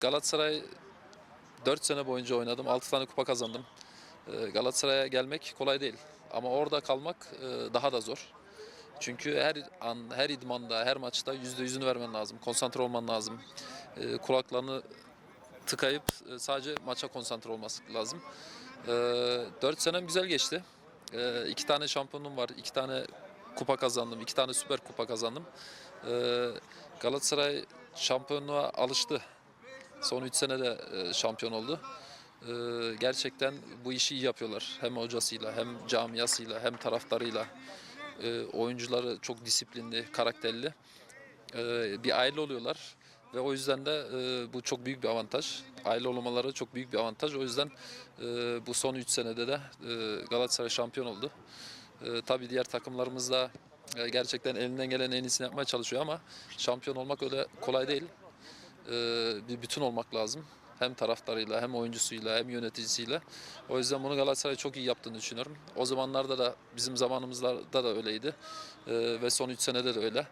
Galatasaray 4 sene boyunca oynadım. 6 tane kupa kazandım. Ee, Galatasaray'a gelmek kolay değil. Ama orada kalmak e, daha da zor. Çünkü her an, her idmanda, her maçta yüzde yüzünü vermen lazım. Konsantre olman lazım. Ee, Kulaklarını tıkayıp e, sadece maça konsantre olması lazım. 4 senem güzel geçti. Ee, iki tane şampiyonluğum var. iki tane kupa kazandım. iki tane süper kupa kazandım. Ee, Galatasaray şampiyonluğa alıştı. Son 3 sene de e, şampiyon oldu. Ee, gerçekten bu işi iyi yapıyorlar. Hem hocasıyla, hem camiasıyla, hem taraftarıyla. Ee, oyuncuları çok disiplinli, karakterli. Bir aile oluyorlar. Ve o yüzden de e, bu çok büyük bir avantaj. Aile olmaları çok büyük bir avantaj. O yüzden e, bu son 3 senede de e, Galatasaray şampiyon oldu. E, tabii diğer takımlarımız da e, gerçekten elinden gelen en iyisini yapmaya çalışıyor ama şampiyon olmak öyle kolay değil. E, bir bütün olmak lazım. Hem taraftarıyla, hem oyuncusuyla, hem yöneticisiyle. O yüzden bunu Galatasaray çok iyi yaptığını düşünüyorum. O zamanlarda da bizim zamanımızda da öyleydi. E, ve son 3 senede de öyle.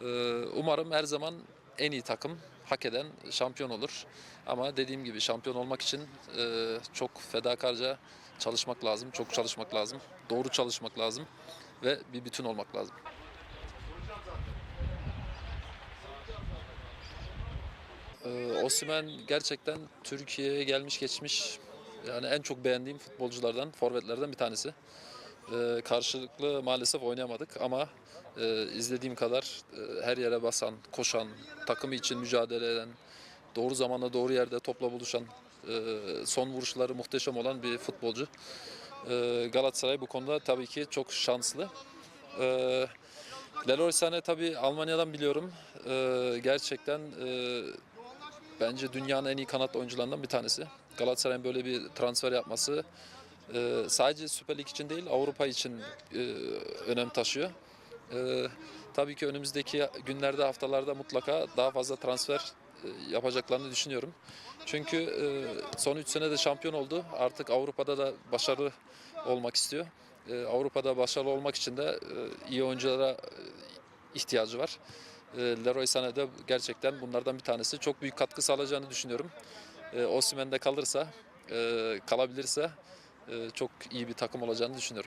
E, umarım her zaman en iyi takım hak eden şampiyon olur. Ama dediğim gibi şampiyon olmak için e, çok fedakarca çalışmak lazım, çok çalışmak lazım, doğru çalışmak lazım ve bir bütün olmak lazım. Osimhen gerçekten Türkiye'ye gelmiş geçmiş yani en çok beğendiğim futbolculardan, forvetlerden bir tanesi. Ee, karşılıklı maalesef oynayamadık ama e, izlediğim kadar e, her yere basan, koşan, takımı için mücadele eden, doğru zamanda doğru yerde topla buluşan, e, son vuruşları muhteşem olan bir futbolcu. E, Galatasaray bu konuda tabii ki çok şanslı. E, Leroy Sané tabii Almanya'dan biliyorum. E, gerçekten e, bence dünyanın en iyi kanat oyuncularından bir tanesi. Galatasaray'ın böyle bir transfer yapması e, sadece Süper Lig için değil Avrupa için e, önem taşıyor. E, tabii ki önümüzdeki günlerde haftalarda mutlaka daha fazla transfer e, yapacaklarını düşünüyorum. Çünkü e, son 3 sene de şampiyon oldu. Artık Avrupa'da da başarılı olmak istiyor. E, Avrupa'da başarılı olmak için de iyi oyunculara ihtiyacı var. E, Leroy Sané de gerçekten bunlardan bir tanesi. Çok büyük katkı sağlayacağını düşünüyorum. E, Osimhen de kalırsa, e, kalabilirse e, çok iyi bir takım olacağını düşünüyorum.